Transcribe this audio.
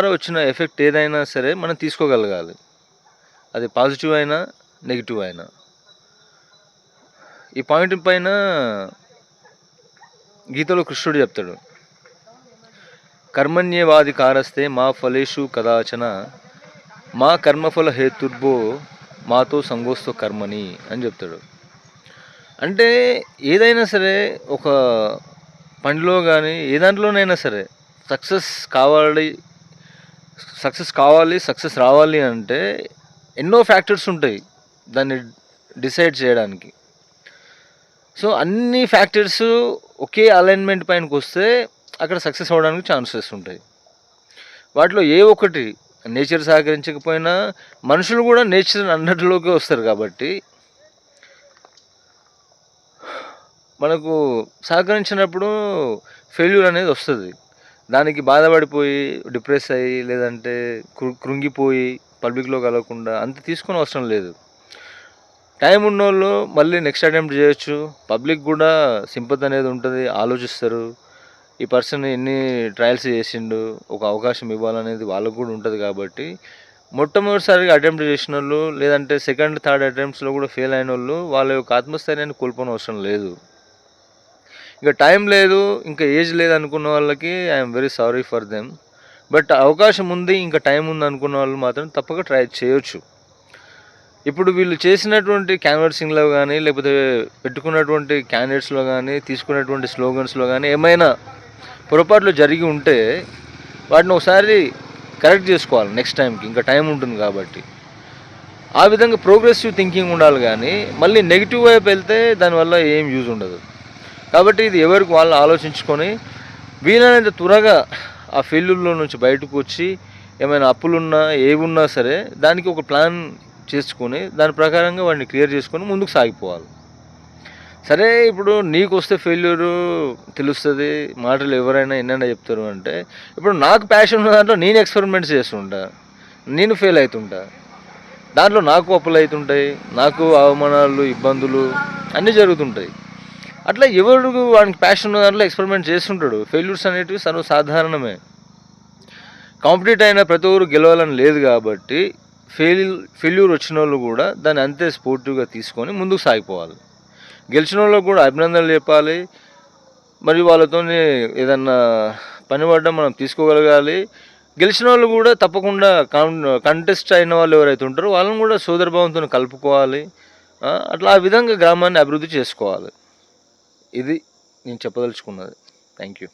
ద్వారా వచ్చిన ఎఫెక్ట్ ఏదైనా సరే మనం తీసుకోగలగాలి. అది పాజిటివ్ అయినా నెగిటివ్ అయినా. ఈ పాయింట్ పైన గీతలో కృష్ణుడు చెప్తాడు. కర్మణ్యవాది కారస్తే మా ఫలేషు కదాచన మా కర్మఫల హేతుర్భో మాతో సంగోస్తో కర్మని అని చెప్తాడు. అంటే ఏదైనా సరే ఒక పనిలో కానీ ఏ దాంట్లోనైనా సరే సక్సెస్ కావాలి సక్సెస్ కావాలి సక్సెస్ రావాలి అంటే ఎన్నో ఫ్యాక్టర్స్ ఉంటాయి దాన్ని డిసైడ్ చేయడానికి. సో అన్ని ఫ్యాక్టర్స్ ఒకే అలైన్మెంట్ పైనకి వస్తే అక్కడ సక్సెస్ అవ్వడానికి ఛాన్సెస్ ఉంటాయి. వాటిలో ఏ ఒక్కటి నేచర్ సహకరించకపోయినా మనుషులు కూడా నేచర్ అన్నట్లోకి వస్తారు కాబట్టి మనకు సహకరించినప్పుడు ఫెయిల్యూర్ అనేది వస్తుంది. దానికి బాధపడిపోయి డిప్రెస్ అయ్యి లేదంటే కృంగిపోయి పబ్లిక్లో కలవకుండా అంత తీసుకొని అవసరం లేదు. టైం ఉన్నోళ్ళు మళ్ళీ నెక్స్ట్ అటెంప్ట్ చేయొచ్చు. పబ్లిక్ కూడా సింపత్ అనేది ఉంటుంది ఆలోచిస్తారు. ఈ పర్సన్ ఎన్ని ట్రయల్స్ చేసిండు ఒక అవకాశం ఇవ్వాలనేది వాళ్ళకు కూడా ఉంటుంది కాబట్టి మొట్టమొదటిసారిగా అటెంప్ట్ చేసిన వాళ్ళు లేదంటే సెకండ్ థర్డ్ అటెంప్ట్స్లో కూడా ఫెయిల్ అయిన వాళ్ళు వాళ్ళ యొక్క ఆత్మస్థైర్యాన్ని కోల్పోని అవసరం లేదు. ఇంకా టైం లేదు ఇంకా ఏజ్ లేదు అనుకున్న వాళ్ళకి I'm very sorry for them but అవకాశం ఉంది ఇంకా టైం ఉంది అనుకున్న వాళ్ళు మాత్రం తప్పక ట్రై చేయొచ్చు. ఇప్పుడు వీళ్ళు చేసినటువంటి క్యాన్వర్సింగ్లో కానీ లేకపోతే పెట్టుకున్నటువంటి క్యాండిడేట్స్లో కానీ తీసుకున్నటువంటి స్లోగన్స్లో కానీ ఏమైనా పొరపాట్లు జరిగి ఉంటే వాటిని ఒకసారి కరెక్ట్ చేసుకోవాలి నెక్స్ట్ టైంకి ఇంకా టైం ఉంటుంది కాబట్టి. ఆ విధంగా ప్రోగ్రెసివ్ థింకింగ్ ఉండాలి కానీ మళ్ళీ నెగిటివ్ వైపు వెళ్తే దానివల్ల ఏం యూజ్ ఉండదు. కాబట్టి ఇది ఎవరికి వాళ్ళని ఆలోచించుకొని వీలైనంత త్వరగా ఆ ఫెయిల్యూర్లో నుంచి బయటకు వచ్చి ఏమైనా అప్పులున్నా ఏవున్నా సరే దానికి ఒక ప్లాన్ చేసుకొని దాని ప్రకారంగా వాడిని క్లియర్ చేసుకొని ముందుకు సాగిపోవాలి. సరే ఇప్పుడు నీకు వస్తే ఫెయిల్యూరు తెలుస్తుంది మాటలు ఎవరైనా ఎన్నైనా చెప్తారు అంటే ఇప్పుడు నాకు ప్యాషన్ ఉన్న దాంట్లో నేను ఎక్స్పెరిమెంట్స్ చేస్తుంటా నేను ఫెయిల్ అవుతుంటా దాంట్లో నాకు అప్పులు అవుతుంటాయి నాకు అవమానాలు ఇబ్బందులు అన్నీ జరుగుతుంటాయి. అట్లా ఎవరు వానికి ప్యాషన్ ఉన్న దాంట్లో ఎక్స్పెరిమెంట్ చేస్తుంటాడు. ఫెయిల్యూర్స్ అనేటివి సర్వసాధారణమే. కాంపిటేట్ అయిన ప్రతి ఒక్కరు గెలవాలని లేదు కాబట్టి ఫెయిల్ ఫెయిల్యూర్ వచ్చిన వాళ్ళు కూడా దాన్ని అంతే స్పోర్టివ్గా తీసుకొని ముందుకు సాగిపోవాలి. గెలిచిన వాళ్ళకు కూడా అభినందనలు చెప్పాలి. మరియు వాళ్ళతో ఏదన్నా పని పడ్డా మనం తీసుకోగలగాలి. గెలిచిన వాళ్ళు కూడా తప్పకుండా కంటెస్ట్ అయిన వాళ్ళు ఎవరైతే ఉంటారో వాళ్ళని కూడా సోదరభావంతో కలుపుకోవాలి. అట్లా ఆ విధంగా గ్రామాన్ని అభివృద్ధి చేసుకోవాలి. ఇది నేను చెప్పదలుచుకున్నది. Thank you